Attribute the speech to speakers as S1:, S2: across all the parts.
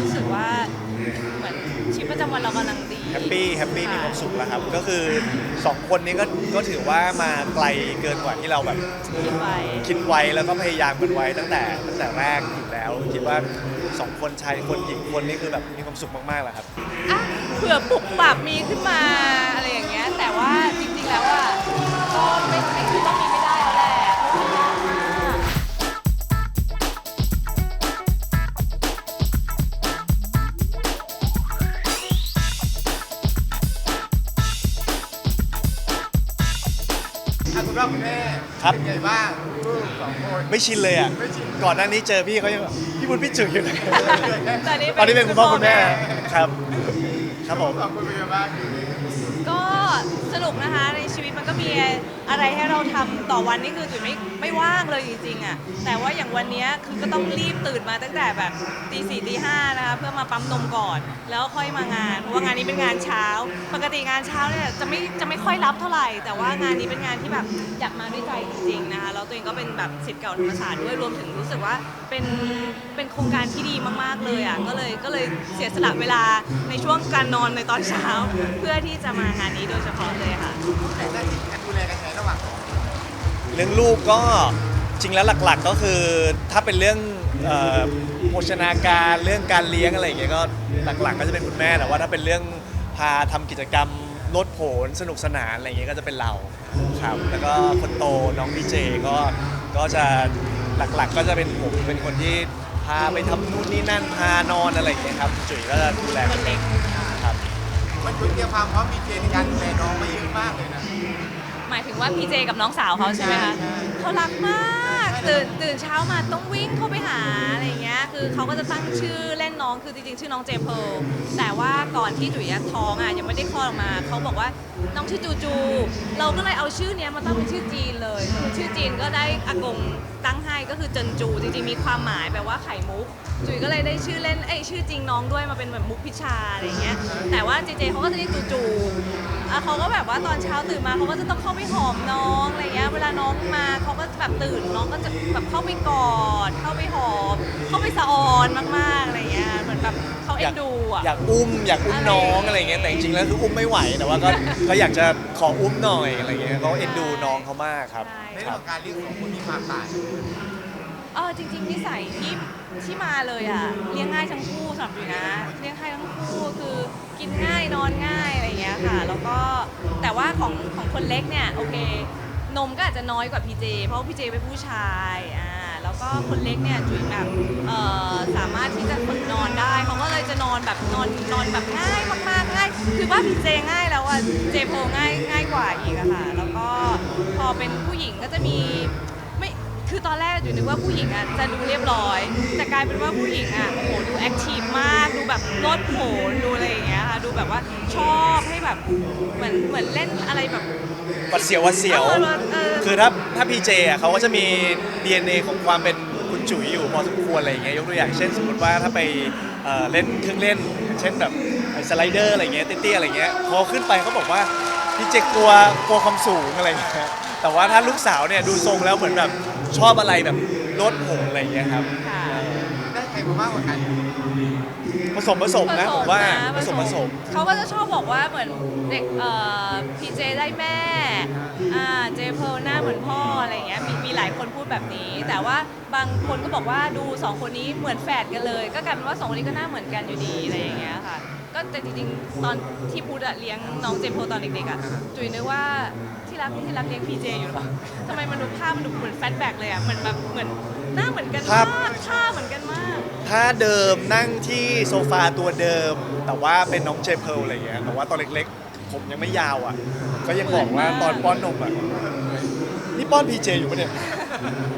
S1: รู้สึกว่าเหมือนชีวิตประจำวันเรากำลังดี
S2: แฮปปี้แฮปปี้มีะความสุขแล้วครับ ก็คือสองคนนี้ก็ก็ถือว่ามาไกลเกินกว่าที่เราแบบ
S1: คิดไว้
S2: คิดไว้แล้วก็พยายามกันไว้ตั้งแต่ตั้งแต่แรกอยู่แล้ว คิดว่าสองคนชายคนหญิงคนนี่คือแบบมีความสุขมากๆแหละครับ
S1: อะเผื่อปลุกปรับมีขึ้นมาอะไรอย่างเงี้ยแต่ว่าจริงๆแล้วอะก็ไม่ไม่คือต้องมีไม่ได้
S3: คุณแม่
S2: ครับ
S3: เป็นไงบ้างลูกสองคน
S2: ไม่ชินเลยอะ
S3: ไม่ชิน
S2: ก่อนหน้านี้เจอพี่เขายังแบบพี่บุญพี่จุ๋ยอยู่เลย
S1: ตอนนี้
S2: ตอนนี้เป็นคุณพ่อคุณแม่ครับ ครับผม
S3: สองคนเป็นไงบ้าง
S1: ก็สนุ กนะคะ ในชีวิตมันก็มีอะไรให้เราทำต่อวันนี่คือจุ๋ยไม่ไม่ว่างเลยจริงๆอะแต่ว่าอย่างวันนี้คือก็ต้องรีบตื่นมาตั้งแต่แบบตีสี่ตีห้านะคะเพื่อมาปั๊มนมก่อน แล้วค่อยมางานเพราะว่างานนี้เป็นงานเช้า ปกติงานเช้าเนี่ยจะไม่จะไม่ค่อยรับเท่าไหร่ แต่ว่างานนี้เป็นงานที่แบบอยากมาด้วยใจจริงๆนะคะแล้วตัวเองก็เป็นแบบศิษย์เก่าธรรมศาสตร์ด้วยรวมถึงรู้สึกว่า เป็นเป็นโครงการที่ดีมากๆเลยอะก็เลยก็เลยเสียสละเวลาในช่วงการนอนในตอนเช้า เพื่อที่จะมางานนี้โดยเฉพาะเลยค่ะ
S3: แต่หน้าที่การดูแลกันไงระหว่างสอง
S2: เรื่องลูกก็จริงแล้วหลักๆก็คือถ้าเป็นเรื่องเอ่อโภชนาการเรื่องการเลี้ยงอะไรอย่างเงี้ยก็หลักๆ ก็จะเป็นคุณแม่แต่ว่าถ้าเป็นเรื่องพาทำกิจกรรมลดผลสนุกสนานอะไรอย่างเงี้ยก็จะเป็นเราครับแล้วก็คนโตน้องพีเจก็ก็จะ หลัก ๆ ก็จะเป็นผมเป็นคนที่พาไปทำนู่นนี่นั่นพานอนอะไรอย่างเงี้ยครับจุ๋ยก็จะดูแล
S1: คนเล็ก
S2: ครับ
S3: มันคุณเตรียมความพร้อมมีเกณฑ์ในการดูแลน้องมาเยอะมากเลยนะ
S1: หมายถึงว่าพีเจกับน้องสาวเขาใช่ไหมคะ
S3: ใช่
S1: เขารักมาก ตื่นตื่นเช้ามาต้องวิ่งเข้าไปหาอะไรเงี้ย คือเขาก็จะตั้งชื่อเล่นน้องคือจริงๆ ชื่อน้องเจเพลแต่ว่าก่อนที่จุ๋ยอะท้องอะยังไม่ได้คลอดออกมาเขาบอกว่าน้องชื่อจูจู เราก็เลยเอาชื่อเนี้ยมาตั้งเป็นชื่อจีนเลยคือชื่อจีนก็ได้อากงตั้งให้ก็คือเจินจู จริงๆมีความหมายแปลว่าไข่มุก จุ๋ยก็เลยได้ชื่อเล่นเอ้ยชื่อจริงน้องด้วยมาเป็นแบบมุกพิชาอะไรเงี้ย แต่ว่าเจเจเขาก็จะเรียกจูจูอะเขาก็แบบว่าตอนเช้าตื่นมาเขาก็จะต้องเข้าไปหอมน้องอะไรเงี้ย เวลาน้องมาเขาก็แบบตื่นน้องก็จะแบบเข้าไปกอด เข้าไปหอม เข้าไปสะออนมากๆอะไรเงี้ย เหมือนแบบเขาเอ็นดูอะ
S2: อยากอุ้มอยากอุ้มน้องอะไรเงี้ยแต่จริงๆแล้วคืออุ้มไม่ไหวแต่ว่าก็ก็อยากจะขออุ้มหน่อยอะไรเงี้ยเขาเอ็นดูน้องเขามากครับ
S1: ใช่
S3: ใน
S2: ค
S3: เรื่อ
S2: รั
S3: ง
S2: บ
S3: ของการเลี้ยงสองคนมีความต่างกัน
S1: เออจริงๆนิสัยที่ที่มาเลยอะเลี้ยงง่ายทั้งคู่สำหรับอยู่นะเลี้ยงง่ายทั้งคู่คือกินง่ายนอนง่ายอะไรอย่างเงี้ยค่ะ แล้วก็แต่ว่าของของคนเล็กเนี่ยโอเค นมก็อาจจะน้อยกว่าพีเจ เพราะพีเจเป็นผู้ชายอ่าแล้วก็คนเล็กเนี่ยจุ๋ยแบบเอ่อสามารถที่จะฝึกนอนได้เขาก็เลยจะนอนแบบนอนนอนแบบง่ายมากๆง่ายคือว่าพีเจง่ายแล้วอะเจโพง่ายง่ายกว่าอีกอะค่ะแล้วก็พอเป็นผู้หญิงก็จะมีไม่คือตอนแรกอยู่นึกว่าผู้หญิงอะจะดูเรียบร้อย แต่กลายเป็นว่าผู้หญิงอะโอ้โหดูแอคทีฟมากดูแบบโลดโผนดูอะไรอย่างเงี้ยค่ะดูแบบว่าชอบให้แบบเหมือนเหมือนเล่นอะไรแบบ
S2: หวัดเสียวหวัดเสียว
S1: เออเออ
S2: คือถ้าถ้าพีเจอะเขาก็จะมี DNA ของความเป็นคุณจุ๋ยอยู่พอสมควรอะไรอย่างเงี้ยยกตัวอย่างเช่นสมมติว่าถ้าไปเอ่อเล่นเครื่องเล่น เช่นแบบสไลเดอร์อะไรเงี้ยเตี้ยๆอะไรเงี้ยพอขึ้นไปเขาบอกว่าพี่เจกลัวกลัวความสูงอะไรเงี้ยแต่ว่าถ้าลูกสาวเนี่ยดูทรงแล้วเหมือนแบบชอบอะไรแบบลดผงอะไรเงี้ยครับ
S1: ค่ะ
S3: ได้ใครมามากกว่ากัน
S2: ผสมผสมนะผมว่าผสมผสม
S1: เขาก็จะชอบบอกว่าเหมือนเด็กเอ่อพีเจได้แม่อ่าเจเพร์ลหน้าเหมือนพ่ออะไรอย่างเงี้ยมีมีหลายคนพูดแบบนี้ แต่ว่าบางคนก็บอกว่าดูสองคนนี้เหมือนแฝดกันเลย ก็กลายเป็นว่าสองคนนี้ก็หน้าเหมือนกันอยู่ดีอะไรอย่างเงี้ยค่ะก็แต่จริงๆตอนที่พูดอะเลี้ยงน้องเจเพร์ลตอนเด็กๆอะจุ๋ยนึกว่าที่รักที่รักเลี้ยงพีเจอยู่หรอทำไมมันดูภาพมันดูเหมือนแฟลชแบ็กเลยอะเหมือนแบบเหมือนหน้าเหมือนกัน
S2: ภาพ
S1: มากท่าเหมือนกันมาก
S2: ถ้าเดิมนั่งที่โซฟาตัวเดิม แต่ว่าเป็นน้องเจเพร์ลอะไรเงี้ยแต่ว่าตอนเล็กๆ ผมยังไม่ยาวอะ ก็ยังบอกว่าตอนป้อนนมอะนี่ป้อนพีเจอยู่ปะเนี่ย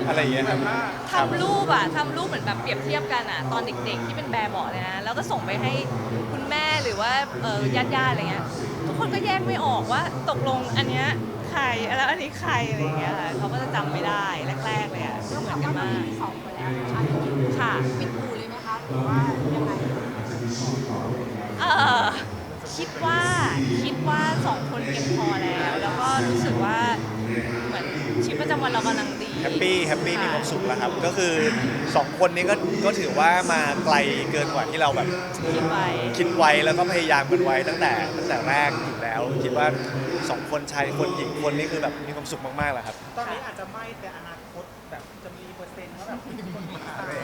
S2: อะไรอย่างเงี้ยครับ
S1: ทำรูปอะทำรูปเหมือนแบบเปรียบเทียบกันอะตอนเด็กๆที่เป็นแบร์เบาะเลยนะ แล้วก็ส่งไปให้คุณแม่หรือว่าเออญาติๆอะไรเงี้ยทุกคนก็แยกไม่ออกว่าตกลงอันเนี้ยใครแล้วอันนี้ใครอะไรอย่างเงี้ยค่ะเขาก็จะจำไม่ได้แรกๆเลยอะเหมือนกันมาก
S4: สองคนแล้วนะคะ
S1: ค่
S4: ว่ายังไง
S1: เออคิดว่าคิดว่าสองคนเพียงพอแล้ว แล้วก็รู้สึกว่าเหมือนชีวิตประจำวันเรากำลังดี
S2: แฮปปี้แฮปปี้มีความสุขแล้วครับ ก็คือสองคนนี้ก็ก็ถือว่ามาไกลเกินกว่าที่เราแบบ
S1: คิดไว้
S2: คิดไว้แล้วก็พยายามกันไว้ตั้งแต่ตั้งแต่แรกอยู่แล้ว คิดว่าสองคนชายคนหญิงคนนี่คือแบบมีความสุขมากๆแหละครับ
S3: ตอนนี้อาจจะไม่แต่อนาคตแบบจะมี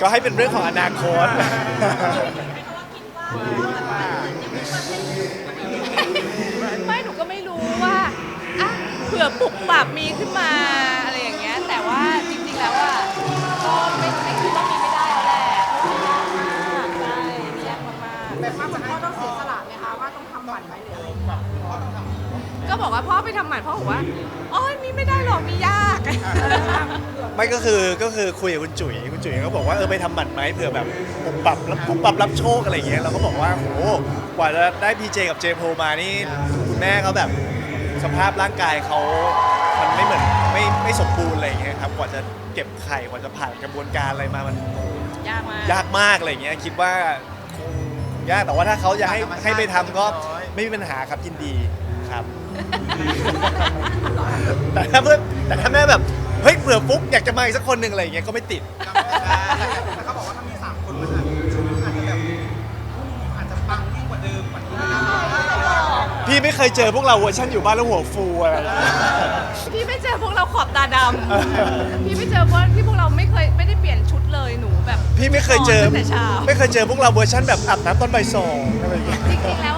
S2: ก็ให้เป็นเรื่องของอนาคต
S1: ไม่หนูก็ไม่รู้ว่าอะเผื่อปลุกปรับมีขึ้นมาอะไรอย่างเงี้ย แต่ว่าจริงๆแล้วอะก็ไม่ไม่คิดว่ามีไม่ได้แล้วแหละใช่ยากมาก
S4: แบบว่าคุณพ่อต้องเสียสละไหมคะว่าต้องทำหมันไหมหรืออะไร
S1: ก็บอกว่าพ่อไปทำหมันพ่อบอกว่าโอ้ยมีไม่ได้หรอกมียาก
S2: ไม่ก็คือก็คือคุยกับคุณจุ๋ยคุณจุ๋ยก็บอกว่าเออไปทำหมันไหมเผื่อแบบผมปรับรับผมปรับรับโชคอะไรอย่างเงี้ยเราก็บอกว่าโหกว่าจะได้พีเจกับเจโพมานี่คุณแม่เขาแบบสภาพร่างกายเขามันไม่เหมือนไม่ไม่สมบูรณ์อะไรอย่างเงี้ยครับกว่าจะเก็บไข่กว่าจะผ่านกระบวนการอะไรมามัน
S1: ยากมาก
S2: ยากมากอะไรอย่างเงี้ยคิดว่าคงยากแต่ว่าถ้าเขาจะให้ให้ไปทำก็ไม่มีปัญหาครับยินดีครับ แต่ถ้าเพื่อนแต่ถ้าแม่แบบเฮ้ยเผื่อฟุกอยากจะมาอีกสักคนหนึ่งอะไรอย่างเงี้ยก็ไม่ติด
S3: แต่เขาบอกว่าถ้ามีสามคนมันอาจจะอาจจะแบบอาจจะปังยิ่งกว่าเดิมกว่านี้นะ
S2: พี่ไม่เคยเจอพวกเราเวอร์ชันอยู่บ้านแล้วหัวฟูอะไรอย่างเงี้ย
S1: พี่ไม่เจอพวกเราขอบตาดำพี่ไม่เจอพวกที่พวกเราไม่เคยไม่ได้เปลี่ยนชุดเลยหนูแบบ
S2: พี่ไม่เคยเจอ
S1: ตั้งแต่เช้า
S2: ไม่เคยเจอพวกเราเวอร์ชันแบบอาบน้ำตอนบ่ายสองอะไรอย่างเงี้ย
S1: จริงๆแล้ว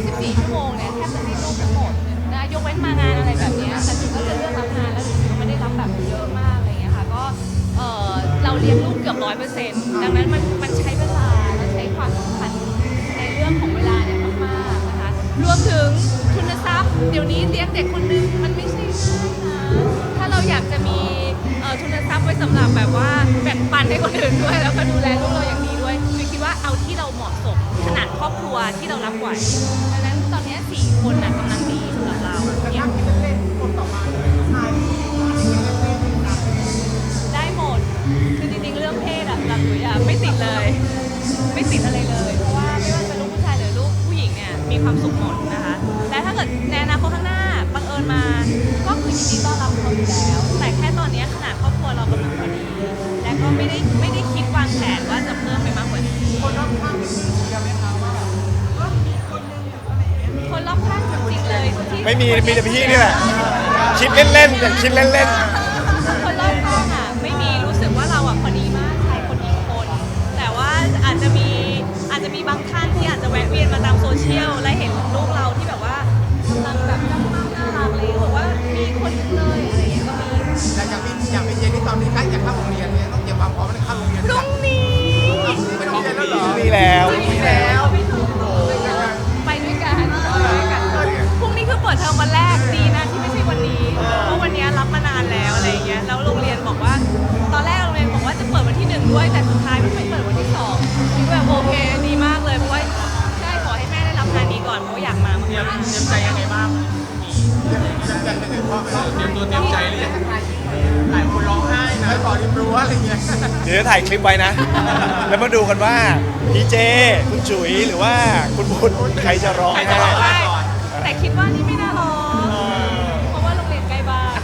S1: 24 ชั่วโมงเนี่ยแทบจะให้ลูกทั้งหมดนะยกเว้นมางานอะไรแบบเนี้ยแต่หนูก็จะเลือกรับงานแล้วหนูก็ไม่ได้รับแบบเยอะมากอะไรเงี้ยค่ะก็เออเราเลี้ยงลูกเกือบร้อยเปอร์เซ็นต์ดังนั้นมันมันใช้เวลาและใช้ความสำคัญในเรื่องของเวลาเนี่ยมากๆนะคะรวมถึงทุนทรัพย์ เดี๋ยวนี้เลี้ยงเด็กคนนึงมันไม่ใช่ง่ายนะถ้าเราอยากจะมีเอ่อทุนทรัพย์ไว้สำหรับแบบว่าแบ่งปันให้คนอื่นด้วยแล้วก็ดูแลลูกเราอย่าง นาดครอบครัวที่เรารับไหวดังนั้นตอนเนี้ยสี่คนน่ะกำลัง ไม่มีมี
S3: แต่
S2: พี่นี่แหละคิดเล่นๆอย่างคิดเล่นๆ
S1: คนรอบข้างอะไม่มีรู้สึกว่าเราอะพอดีมากชายคนหญิงคน แต่ว่าอาจจะมีอาจจะมีบางท่านที่อาจจะแวะเวียนมาตามโซเชียลและเห็นลูกเราที่แบบว่ากำลังแบบน่ารักน่ารักเลยบอกว่ามีคนนึงเลยอะไรอย่างเงี้ยก็มี
S3: แต่อย่างพี่อย่างพี่เจนี่ตอนนี้ใกล้
S1: ดวันที่หนึ่งด้วยแต่สุดท้ายมันไปเปิดวันที่สองนี่แบบโอเคดีมากเลยเพราะว่าใช่ขอให้แม่ได้รับงานนี้ก่อนเพราะว่าอยากมามาก
S3: เตรียมเตรียมใจยังไงบ้างเตรียมใจยังไงบ้างเตรียมตัวเตรียมใจหรือยังหลายคนร้องไห้นะไม่บอกริมรั้วอะไรเงี้ย
S2: เดี๋ยวจะถ่ายคลิปไว้นะ แล้วมาดูกันว่าพี่เจ คุณจุ๋ยหรือว่าคุณบุญใครจะร้อง
S1: ใคร
S2: ไห้
S1: จะร้องไห้แต่คิดว่านี่ไม่น่าร้องเพราะว่าโรงเรียนใกล้บ้าน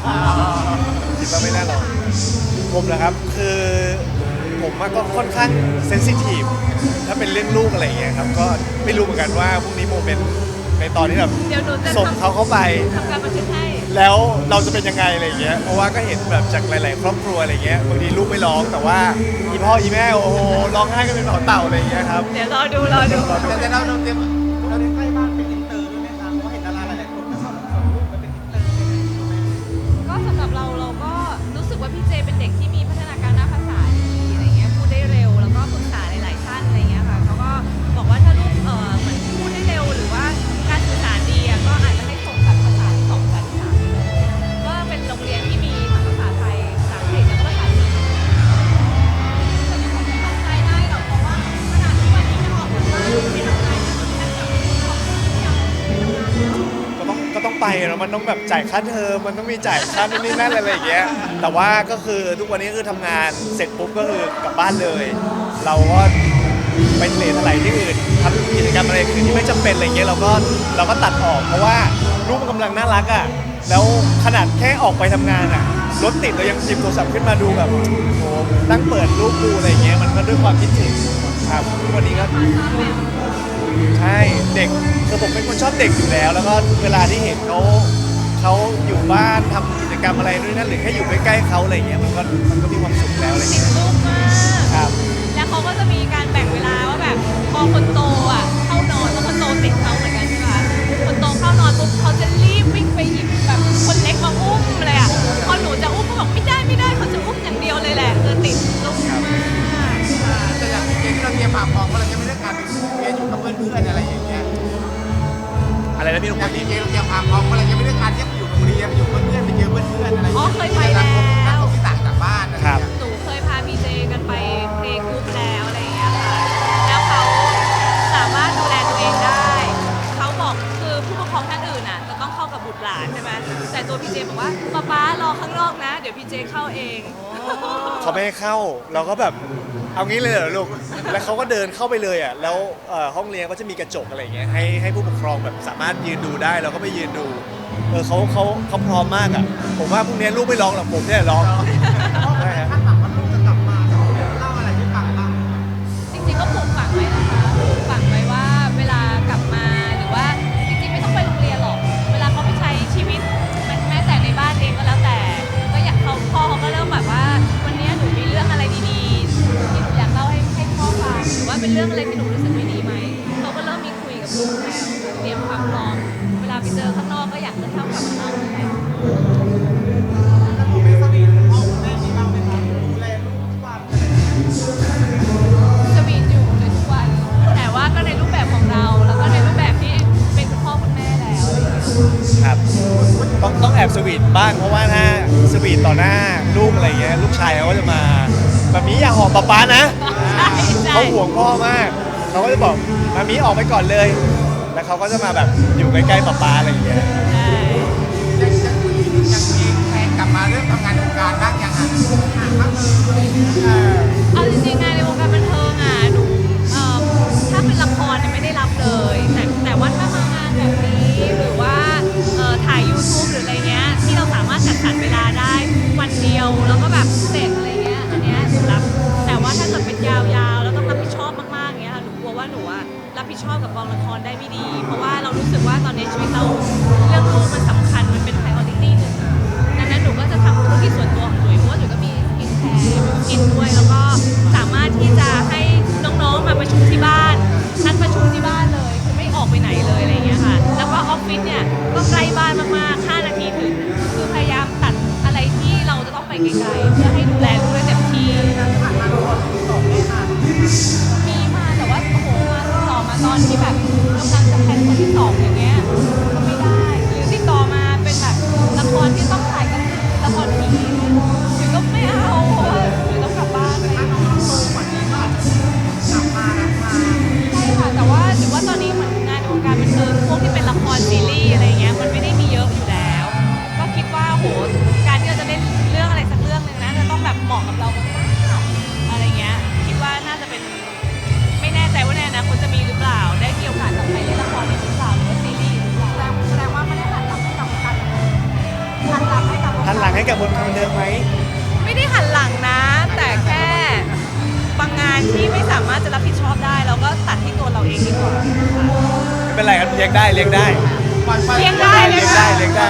S2: คิดว่าไม่น่าร้องผมนะครับคือ ผมอะก็ค่อนข้างเซนซิทีฟถ้าเป็นเรื่องลูกอะไรอย่างเงี้ยครับ ก็ไม่รู้เหมือนกันว่าพรุ่งนี้โมเมนต์ในตอนที่แบบ
S1: เดี๋ยวหนูจะ
S2: ส่งเขาเข้าไป
S1: ทำการบันทึกให้
S2: แล้วเราจะเป็นยังไงอะไรอย่างเงี้ย เพราะว่าก็เห็นแบบจากหลาย ๆ ครอบครัวอะไรเงี้ย บางทีลูกไม่ร้องแต่ว่าอีพ่ออีแม่โอ้โหร้องไห้กันเป็นหนอนเต่าอะไรอย่างเงี้ยครับ
S1: เดี๋ยวรอดูรอดู
S3: แต่เราเราเตรียมเราเตรียม มันต้อ
S1: งแบบจ่าย
S2: ค่าเทอมมันต้องมีจ่ายค่านู่นนี่นั่นอะไรอย่างเงี้ยแต่ว่าก็คือทุกวันนี้คือทำงานเสร็จปุ๊บก็คือกลับบ้านเลย เราก็ไปทะเลทลายที่อื่นทำกิจกรรมอะไรอื่นที่ไม่จำเป็นอะไรเงี้ยเราก็เราก็ตัดออกเพราะว่าลูกมันกำลังน่ารักอะแล้วขนาดแค่ออกไปทำงานอะรถติดเรายังหยิบโทรศัพท์ขึ้นมาดูแบบโอ้โหนั่งเปิดรูปดูอะไรเงี้ยมันก็ด้วยความคิดถึงครับทุกวันนี้ก็ ใช่เด็กคือผมเป็นคนชอบเด็กอยู่แล้ว แล้วก็ เวลาที่เห็นเขาเขาอยู่บ้านทำกิจกรรมอะไรด้วยนั่นหรือแค่อยู่ใกล้ๆเขาอะไรอย่างเงี้ยมันก็มันก็มีความสุขแล้วอะไรอย่าง
S1: ติด
S2: เงี้ย
S1: ลูกมาก
S2: ครับ
S1: แล้วเขาก็จะมีการแบ่งเวลาว่าแบบพอคนโตอะเข้านอนแล้วคนโตติดเขาเหมือนกันใช่ไหมคนโตเข้านอนปุ๊บเขาจะ
S3: รีบวิ่งไป
S1: หยิบ ไม่ให้เข้า เรา
S2: ก็แบบเอางี้เลยเหรอลูก แล้วเขาก็เดินเข้าไปเลยอะ แล้วเอ่อห้องเรียนก็จะมีกระจกอะไรอย่างเงี้ย ให้ให้ผู้ปกครองแบบสามารถยืนดูได้ เราก็ไปยืนดู เออเขาเขาเขาพร้อมมากอะ ผมว่าพรุ่งนี้ลูกไม่ร้องหรอกผมเนี่ยร้อง
S3: เป็
S1: นเรื่องอะไรที่หนูรู้สึกไม่ดีไหมเขาก็เริ่มมีคุยกับลูกแล้วเตรียมความพร้อมเวลาไปเจอข้างนอกก็อยากจะเท่ากับข้างนอกนั่นแหละ
S3: แล้วผมไม่สนิทพ่อคุณแม่มีบ้างไหมครับดูแลลูกทุกวัน
S1: สวีทอยู่ในทุกวัน แต่ว่าก็ในรูปแบบของเรา แล้วก็ในรูปแบบที่เป็นคุณพ่อคุณแม่แล้วอะไรอย่างเงี้ย
S2: ครับต้องต้องแอบสวีทบ้างเพราะว่าถ้าสวีทต่อหน้าลูกอะไรอย่างเงี้ยลูกชายเขาก็จะมาแบบนี้อย่าหอมป๊าป๊านะ
S1: ใช่ใช่
S2: เขาห่วงพ่อมาก เขาก็จะบอกมามีออกไปก่อนเลย แล้วเขาก็จะมาแบบอยู่ใกล้ๆป๊าป๊าอะไรอย่างเงี้ย
S1: ใช่
S3: ยังยังยังเองแทนกลับมาเริ่มทำงานในวงการบ้างยังอะห่างบ้างเออ
S1: เอาจริงๆงานในวงการบันเทิงอะหนูเอ่อถ้าเป็นละครเนี่ยไม่ได้รับเลย แต่แต่ว่าถ้ามางานแบบนี้หรือว่าเอ่อถ่าย YouTube หรืออะไรเงี้ยที่เราสามารถจัดสรรเวลาได้วันเดียวแล้วก็แบบเสร็จอะไรเงี้ยอันเนี้ยหนูรับ ว่าถ้าเกิดเป็นยาวๆ แล้วต้องรับผิดชอบมากๆอย่างเงี้ยค่ะหนูกลัวว่าหนูอะรับผิดชอบกับกองละครได้ไม่ดี เพราะว่าเรารู้สึกว่าตอนนี้ชีวิตเราเรื่องลูกมันสำ ลี้ยงได้เลี้ยงได้ เลี้ยงได้เลี้ย
S4: งได้
S2: เลี้ยงได้